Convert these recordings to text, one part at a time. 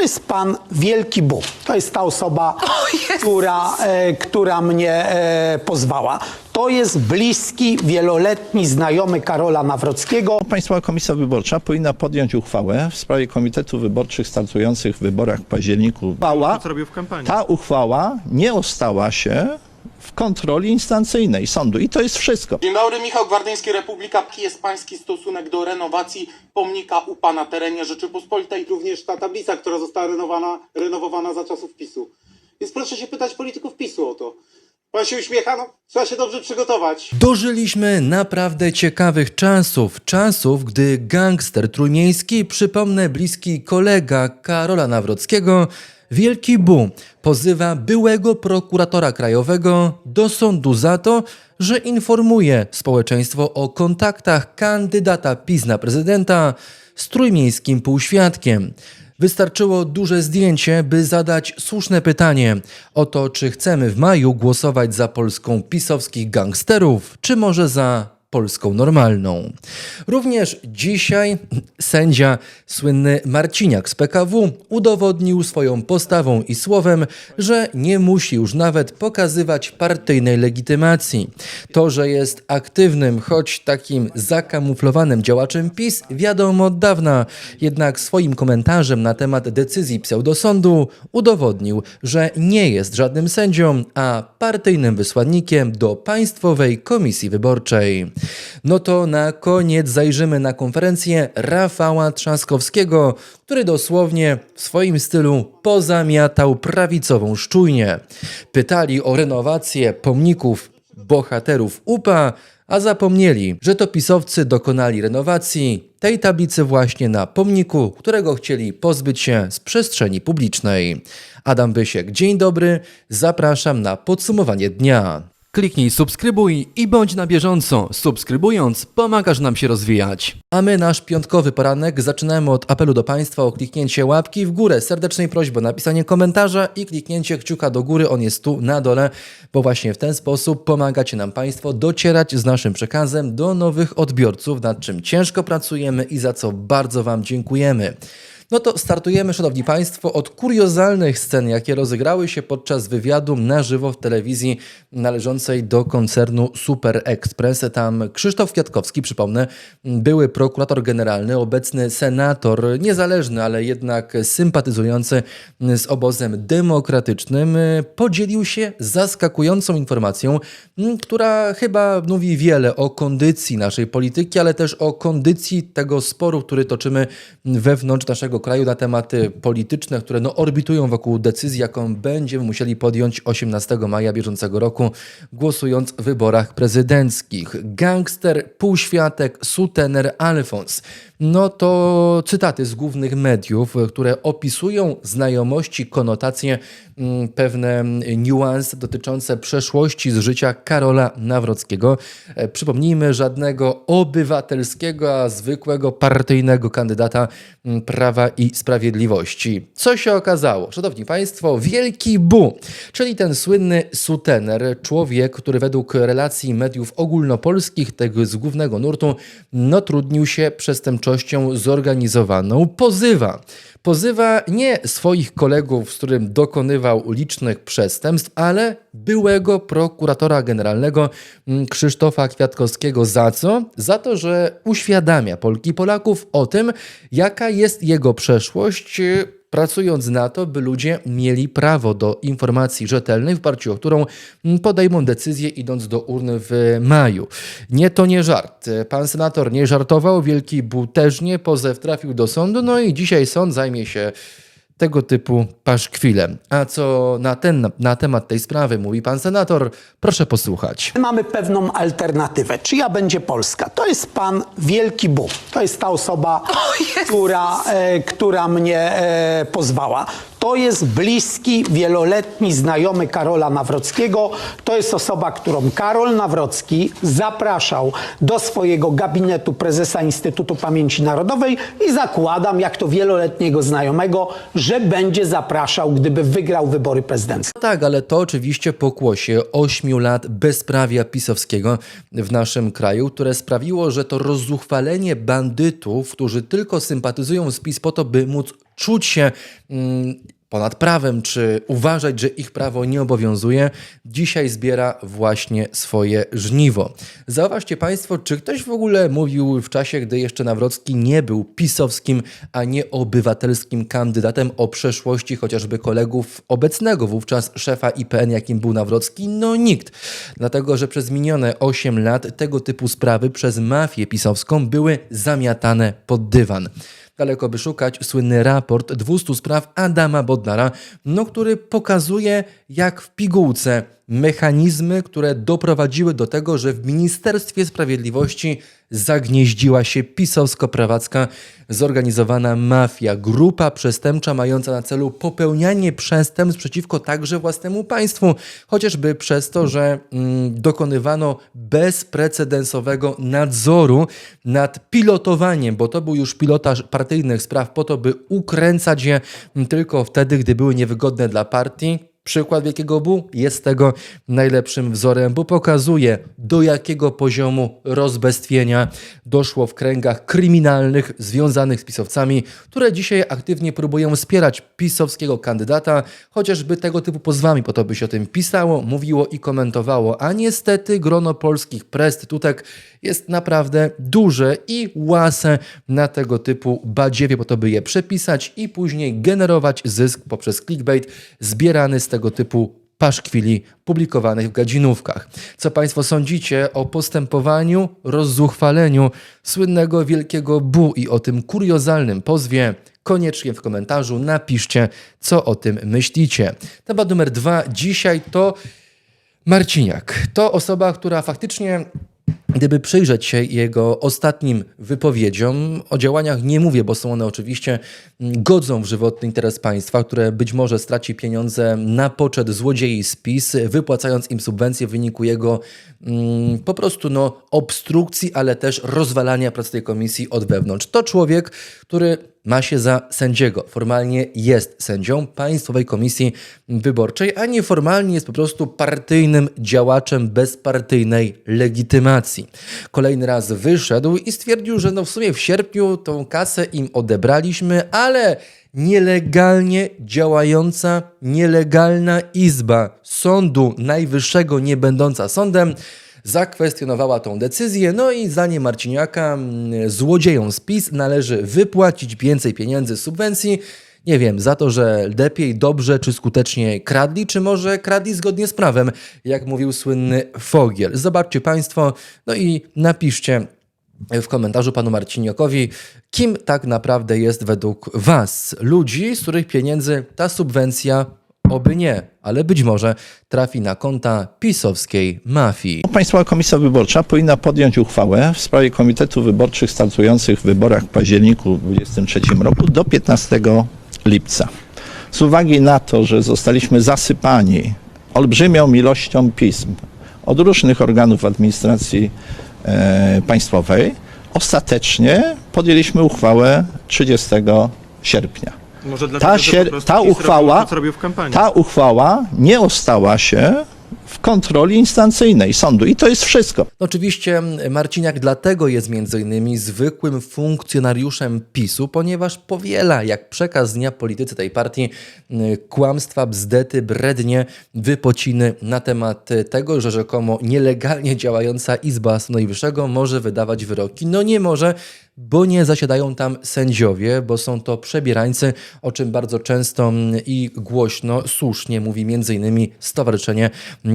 To jest pan Wielki Bóg. To jest ta osoba, która, e, która mnie e, pozwała. To jest bliski, wieloletni znajomy Karola Nawrockiego. Państwowa Komisja Wyborcza powinna podjąć uchwałę w sprawie komitetów wyborczych startujących w wyborach w październiku. Uchwała, co robił w kampanii. ta uchwała nie ostała się w kontroli instancyjnej sądu i to jest wszystko. Dzień dobry, Michał Gwardyński, Republika. Jaki jest pański stosunek do renowacji pomnika UPA na terenie Rzeczypospolitej? również ta tablica, która została renowana, renowowana za czasów PiSu. Więc proszę się pytać polityków PiSu o to. Pan się uśmiecha? No, trzeba się dobrze przygotować. Dożyliśmy naprawdę ciekawych czasów. Czasów, gdy gangster trójmiejski, przypomnę bliski kolega Karola Nawrockiego, Wielki Bu, pozywa byłego prokuratora krajowego do sądu za to, że informuje społeczeństwo o kontaktach kandydata PiS na prezydenta z trójmiejskim półświadkiem. Wystarczyło duże zdjęcie, by zadać słuszne pytanie o to, czy chcemy w maju głosować za Polską pisowskich gangsterów, czy może za Polską normalną. Również dzisiaj sędzia, słynny Marciniak z PKW, udowodnił swoją postawą i słowem, że nie musi już nawet pokazywać partyjnej legitymacji. To, że jest aktywnym, choć takim zakamuflowanym działaczem PiS, wiadomo od dawna. Jednak swoim komentarzem na temat decyzji pseudosądu udowodnił, że nie jest żadnym sędzią, a partyjnym wysłannikiem do Państwowej Komisji Wyborczej. No to na koniec zajrzymy na konferencję Rafała Trzaskowskiego, który dosłownie w swoim stylu pozamiatał prawicową szczujnię. Pytali o renowację pomników bohaterów UPA, a zapomnieli, że to pisowcy dokonali renowacji tej tablicy właśnie na pomniku, którego chcieli pozbyć się z przestrzeni publicznej. Adam Wysiek, dzień dobry, zapraszam na podsumowanie dnia. Kliknij subskrybuj i bądź na bieżąco. Subskrybując, pomagasz nam się rozwijać. A my nasz piątkowy poranek zaczynamy od apelu do Państwa o kliknięcie łapki w górę, serdecznej prośby o napisanie komentarza i kliknięcie kciuka do góry, on jest tu na dole, bo właśnie w ten sposób pomagacie nam Państwo docierać z naszym przekazem do nowych odbiorców, nad czym ciężko pracujemy i za co bardzo Wam dziękujemy. No to startujemy, szanowni państwo, od kuriozalnych scen, jakie rozegrały się podczas wywiadu na żywo w telewizji należącej do koncernu Super Express. Tam Krzysztof Kwiatkowski, przypomnę, były prokurator generalny, obecny senator, niezależny, ale jednak sympatyzujący z obozem demokratycznym, podzielił się zaskakującą informacją, która chyba mówi wiele o kondycji naszej polityki, ale też o kondycji tego sporu, który toczymy wewnątrz naszego kraju na tematy polityczne, które no, orbitują wokół decyzji, jaką będziemy musieli podjąć 18 maja bieżącego roku, głosując w wyborach prezydenckich. Gangster, półświatek, sutener, Alfons. No to cytaty z głównych mediów, które opisują znajomości, konotacje, mm, pewne niuanse dotyczące przeszłości z życia Karola Nawrockiego. E, Przypomnijmy, żadnego obywatelskiego, a zwykłego partyjnego kandydata mm, Prawa i Sprawiedliwości. Co się okazało? Szanowni Państwo, Wielki Bu, czyli ten słynny sutener, człowiek, który według relacji mediów ogólnopolskich, tego z głównego nurtu, no trudnił się zorganizowaną, pozywa. Pozywa nie swoich kolegów, z którym dokonywał licznych przestępstw, ale byłego prokuratora generalnego mm, Krzysztofa Kwiatkowskiego. Za co? Za to, że uświadamia Polki i Polaków o tym, jaka jest jego przeszłość pracując na to, by ludzie mieli prawo do informacji rzetelnej, w oparciu o którą mm, podejmą decyzję idąc do urny w maju. Nie, to nie żart. Pan senator nie żartował, Wielki Był też nie, pozew trafił do sądu, no i dzisiaj sąd zajmie się tego typu paszkwilem. A co na, ten, na temat tej sprawy mówi pan senator, proszę posłuchać. Mamy pewną alternatywę. Czyja będzie Polska? To jest pan Wielki Bóg. To jest ta osoba, która, e, która mnie e, pozwała. To jest bliski, wieloletni znajomy Karola Nawrockiego. To jest osoba, którą Karol Nawrocki zapraszał do swojego gabinetu prezesa Instytutu Pamięci Narodowej i zakładam, jak to wieloletniego znajomego, że będzie zapraszał, gdyby wygrał wybory prezydenckie. Tak, ale to oczywiście pokłosie ośmiu lat bezprawia pisowskiego w naszym kraju, które sprawiło, że to rozzuchwalenie bandytów, którzy tylko sympatyzują z PiS po to, by móc czuć się mm, ponad prawem, czy uważać, że ich prawo nie obowiązuje, dzisiaj zbiera właśnie swoje żniwo. Zauważcie Państwo, czy ktoś w ogóle mówił w czasie, gdy jeszcze Nawrocki nie był pisowskim, a nie obywatelskim kandydatem o przeszłości chociażby kolegów obecnego wówczas szefa IPN, jakim był Nawrocki? No nikt. Dlatego, że przez minione 8 lat tego typu sprawy przez mafię pisowską były zamiatane pod dywan daleko by szukać, słynny raport 200 spraw Adama Bodnara, no, który pokazuje, jak w pigułce mechanizmy, które doprowadziły do tego, że w Ministerstwie Sprawiedliwości zagnieździła się pisowsko-prawacka zorganizowana mafia, grupa przestępcza mająca na celu popełnianie przestępstw przeciwko także własnemu państwu, chociażby przez to, że mm, dokonywano bezprecedensowego nadzoru nad pilotowaniem, bo to był już pilotaż partyjnych spraw po to, by ukręcać je mm, tylko wtedy, gdy były niewygodne dla partii. Przykład Wielkiego Bu jest tego najlepszym wzorem, bo pokazuje, do jakiego poziomu rozbestwienia doszło w kręgach kryminalnych związanych z pisowcami, które dzisiaj aktywnie próbują wspierać pisowskiego kandydata, chociażby tego typu pozwami, po to by się o tym pisało, mówiło i komentowało. A niestety grono polskich prostytutek jest naprawdę duże i łase na tego typu badziewie, po to by je przepisać i później generować zysk poprzez clickbait zbierany z tego typu paszkwili publikowanych w gadzinówkach. Co Państwo sądzicie o postępowaniu, rozzuchwaleniu słynnego wielkiego Bu i o tym kuriozalnym pozwie? Koniecznie w komentarzu napiszcie, co o tym myślicie. Temat numer dwa dzisiaj to Marciniak. To osoba, która faktycznie Gdyby przyjrzeć się jego ostatnim wypowiedziom, o działaniach nie mówię, bo są one oczywiście mm, godzą w żywotny interes państwa, które być może straci pieniądze na poczet złodziei z PiS, wypłacając im subwencje w wyniku jego mm, po prostu no, obstrukcji, ale też rozwalania pracy tej komisji od wewnątrz. To człowiek, który ma się za sędziego. Formalnie jest sędzią Państwowej Komisji Wyborczej, a nieformalnie jest po prostu partyjnym działaczem bezpartyjnej legitymacji. Kolejny raz wyszedł i stwierdził, że no w sumie w sierpniu tą kasę im odebraliśmy, ale nielegalnie działająca, nielegalna izba Sądu Najwyższego, nie będąca sądem, zakwestionowała tą decyzję, no i zdaniem Marciniaka mm, złodziejom z PiS należy wypłacić więcej pieniędzy subwencji, nie wiem, za to, że lepiej, dobrze czy skutecznie kradli, czy może kradli zgodnie z prawem, jak mówił słynny Fogiel. Zobaczcie Państwo, no i napiszcie w komentarzu panu Marciniokowi, kim tak naprawdę jest według Was? Ludzi, z których pieniędzy ta subwencja oby nie, ale być może trafi na konta pisowskiej mafii. Państwowa Komisja Wyborcza powinna podjąć uchwałę w sprawie komitetów wyborczych startujących w wyborach w październiku 2023 roku do 15 lipca. Z uwagi na to, że zostaliśmy zasypani olbrzymią ilością pism od różnych organów administracji e, państwowej, ostatecznie podjęliśmy uchwałę 30 sierpnia. Może dlatego, Ta, że sier- po prostu ta, PiS robił uchwała, to, co robił w kampanii. ta uchwała nie ostała się w kontroli instancyjnej sądu i to jest wszystko. Oczywiście Marciniak dlatego jest między innymi zwykłym funkcjonariuszem PiSu, ponieważ powiela jak przekaz dnia politycy tej partii y, kłamstwa, bzdety, brednie, wypociny na temat tego, że rzekomo nielegalnie działająca Izba Sądu Najwyższego może wydawać wyroki. No nie może, bo nie zasiadają tam sędziowie, bo są to przebierańcy, o czym bardzo często mm, i głośno, słusznie mówi m.in. Stowarzyszenie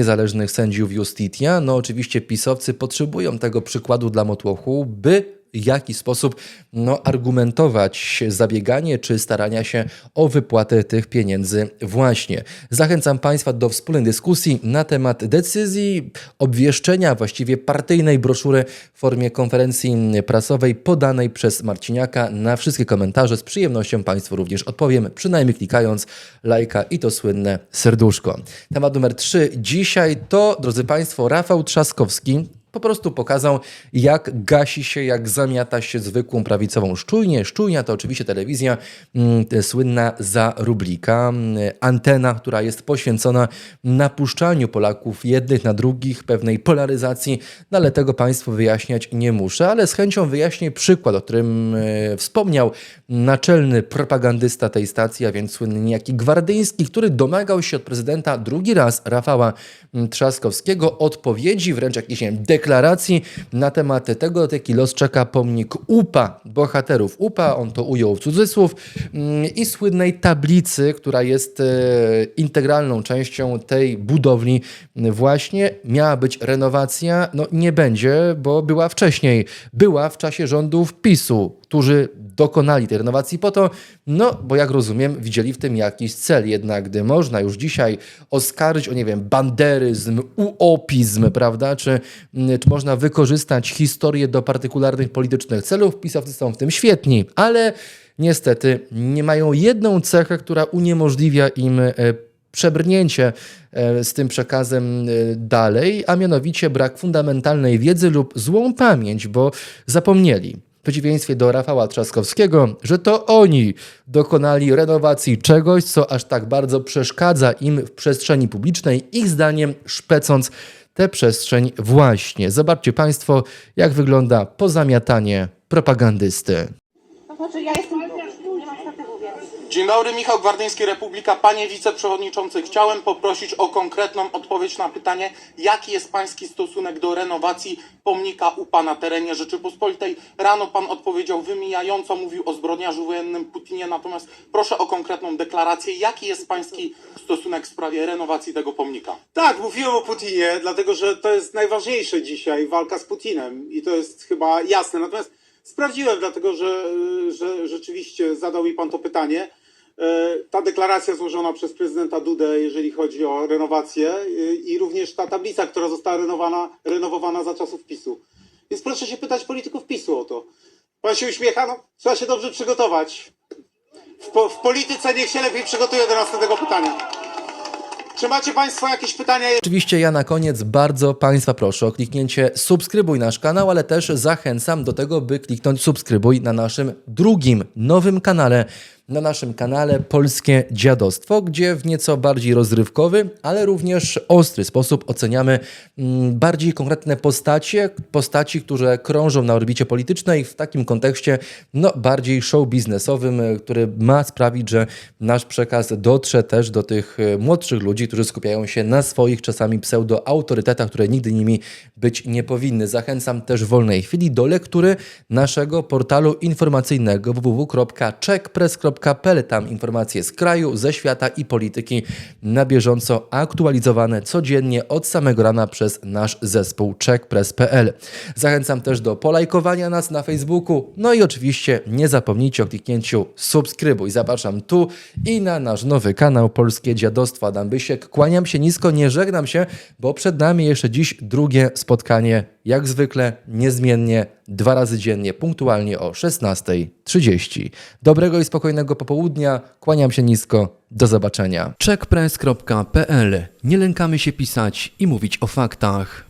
Niezależnych Sędziów Justitia. No oczywiście pisowcy potrzebują tego przykładu dla motłochu, by jaki sposób no, argumentować zabieganie czy starania się o wypłatę tych pieniędzy właśnie. Zachęcam Państwa do wspólnej dyskusji na temat decyzji, obwieszczenia właściwie partyjnej broszury w formie konferencji prasowej podanej przez Marciniaka. Na wszystkie komentarze z przyjemnością Państwu również odpowiem, przynajmniej klikając lajka i to słynne serduszko. Temat numer 3 dzisiaj to, drodzy Państwo, Rafał Trzaskowski, Po prostu pokazał, jak gasi się, jak zamiata się zwykłą prawicową szczujnię. Szczujnia to oczywiście telewizja mm, słynna za rublika. Mm, Antena, która jest poświęcona napuszczaniu Polaków jednych na drugich, pewnej polaryzacji, no ale tego Państwu wyjaśniać nie muszę, ale z chęcią wyjaśnię przykład, o którym e, wspomniał naczelny propagandysta tej stacji, a więc słynny niejaki Gwardyński, który domagał się od prezydenta drugi raz Rafała mm, Trzaskowskiego odpowiedzi, wręcz jakiejś nie wiem, deklaracji na temat tego, jaki los czeka pomnik UPA, bohaterów UPA, on to ujął w cudzysłów, mm, i słynnej tablicy, która jest e, integralną częścią tej budowli właśnie. Miała być renowacja, no nie będzie, bo była wcześniej. Była w czasie rządów PiSu, którzy dokonali tej renowacji po to, no bo jak rozumiem, widzieli w tym jakiś cel. Jednak gdy można już dzisiaj oskarżyć o, nie wiem, banderyzm, uopizm, prawda, czy, mm, czy można wykorzystać historię do partykularnych politycznych celów, pisowcy są w tym świetni, ale niestety nie mają jedną cechę, która uniemożliwia im e, przebrnięcie e, z tym przekazem e, dalej, a mianowicie brak fundamentalnej wiedzy lub złą pamięć, bo zapomnieli. W przeciwieństwie do Rafała Trzaskowskiego, że to oni dokonali renowacji czegoś, co aż tak bardzo przeszkadza im w przestrzeni publicznej, ich zdaniem szpecąc tę przestrzeń właśnie. Zobaczcie Państwo, jak wygląda pozamiatanie propagandysty. To znaczy ja jestem tu, nie mam statywu, więc... Dzień dobry, Michał Gwardyński, Republika. Panie wiceprzewodniczący, chciałem poprosić o konkretną odpowiedź na pytanie, jaki jest pański stosunek do renowacji pomnika UPA na terenie Rzeczypospolitej. Rano pan odpowiedział wymijająco, mówił o zbrodniarzu wojennym Putinie, natomiast proszę o konkretną deklarację, jaki jest pański stosunek w sprawie renowacji tego pomnika. Tak, mówiłem o Putinie, dlatego że to jest najważniejsze dzisiaj, walka z Putinem i to jest chyba jasne. Natomiast sprawdziłem, dlatego że, że rzeczywiście zadał mi pan to pytanie. E, Ta deklaracja złożona przez prezydenta Dudę, jeżeli chodzi o renowację e, i również ta tablica, która została renowana, renowowana za czasów PiSu. Więc proszę się pytać polityków PiSu o to. Pan się uśmiecha? No, trzeba się dobrze przygotować. W, po, w polityce niech się lepiej przygotuje do następnego pytania. Czy macie Państwo jakieś pytania? Oczywiście ja na koniec bardzo Państwa proszę o kliknięcie subskrybuj nasz kanał, ale też zachęcam do tego, by kliknąć subskrybuj na naszym drugim, nowym kanale, na naszym kanale Polskie Dziadostwo, gdzie w nieco bardziej rozrywkowy, ale również ostry sposób oceniamy mm, bardziej konkretne postacie, postaci, które krążą na orbicie politycznej w takim kontekście no, bardziej show biznesowym, y, który ma sprawić, że nasz przekaz dotrze też do tych y, młodszych ludzi, którzy skupiają się na swoich czasami pseudo-autorytetach, które nigdy nimi być nie powinny. Zachęcam też w wolnej chwili do lektury naszego portalu informacyjnego www.checkpress.pl. Tam informacje z kraju, ze świata i polityki na bieżąco aktualizowane codziennie od samego rana przez nasz zespół checkpress.pl. Zachęcam też do polajkowania nas na Facebooku. No i oczywiście nie zapomnijcie o kliknięciu subskrybuj. Zapraszam tu i na nasz nowy kanał Polskie Dziadostwo. Adam Bysiek. Kłaniam się nisko, nie żegnam się, bo przed nami jeszcze dziś drugie spotkanie. Jak zwykle, niezmiennie, dwa razy dziennie, punktualnie o 16.30. Dobrego i spokojnego popołudnia. Kłaniam się nisko. Do zobaczenia. checkpress.pl. Nie lękamy się pisać i mówić o faktach.